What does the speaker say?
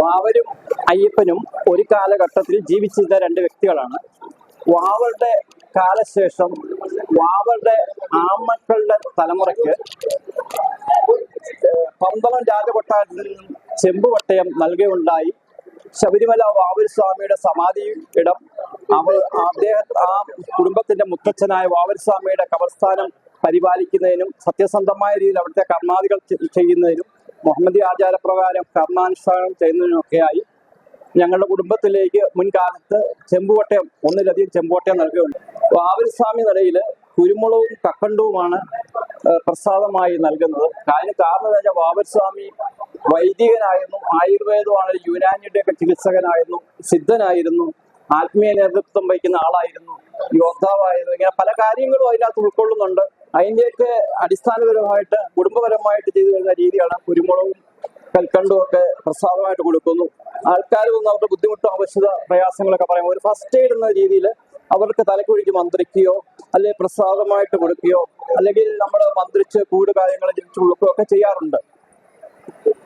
വാവരും അയ്യപ്പനും ഒരു കാലഘട്ടത്തിൽ ജീവിച്ചിരുന്ന രണ്ട് വ്യക്തികളാണ്. വാവരുടെ കാലശേഷം വാവരുടെ ആമക്കളുടെ തലമുറയ്ക്ക് പന്തളം രാജകൊട്ടാരത്തിൽ നിന്നും ചെമ്പുവട്ടയം നൽകുകയുണ്ടായി ശബരിമല വാവൂർ സ്വാമിയുടെ സമാധി ഇടം അവർ അദ്ദേഹത്തെ ആ കുടുംബത്തിന്റെ മുത്തച്ഛനായ വാവൂർ സ്വാമിയുടെ കബർസ്ഥാനം പരിപാലിക്കുന്നതിനും സത്യസന്ധമായ രീതിയിൽ അവിടുത്തെ കർമാദികൾ ചെയ്യുന്നതിനും മുഹമ്മദി ആചാരപ്രകാരം കർമാനുഷ്ഠാനം ചെയ്യുന്നതിനൊക്കെയായി ഞങ്ങളുടെ കുടുംബത്തിലേക്ക് മുൻകാലത്ത് ചെമ്പുവട്ടയം ഒന്നിലധികം ചെമ്പുവട്ടയം നൽകുകയുണ്ട്. വാവൂർ സ്വാമി നിലയിൽ കുരുമുളകും കക്കണ്ടവുമാണ് പ്രസാദമായി നൽകുന്നത്. അതിന് കാരണം വെച്ചാൽ വാവൂർ സ്വാമി വൈദികനായിരുന്നു ആയുർവേദമാണ് യുനാനിയുടെ ഒക്കെ ചികിത്സകനായിരുന്നു സിദ്ധനായിരുന്നു ആത്മീയ നേതൃത്വം വഹിക്കുന്ന ആളായിരുന്നു യോദ്ധാവായിരുന്നു ഇങ്ങനെ പല കാര്യങ്ങളും അതിനകത്ത് ഉൾക്കൊള്ളുന്നുണ്ട്. അതിന്റെയൊക്കെ അടിസ്ഥാനപരമായിട്ട് കുടുംബപരമായിട്ട് ചെയ്തു വരുന്ന രീതിയാണ് കൽക്കണ്ടും ഒക്കെ പ്രസാദമായിട്ട് കൊടുക്കുന്നു. ആൾക്കാർ വന്ന് അവരുടെ ബുദ്ധിമുട്ടും ആവശ്യത പ്രയാസങ്ങളൊക്കെ പറയുമ്പോൾ ഒരു ഫസ്റ്റ് എയ്ഡ് എന്ന രീതിയിൽ അവർക്ക് തലക്കുഴിക്ക് മന്ത്രിക്കുകയോ അല്ലെങ്കിൽ പ്രസാദമായിട്ട് കൊടുക്കുകയോ അല്ലെങ്കിൽ നമ്മൾ മന്ത്രിച്ച് കൂട് കാര്യങ്ങൾ ജനിച്ചു കൊടുക്കുകയോ ഒക്കെ ചെയ്യാറുണ്ട്.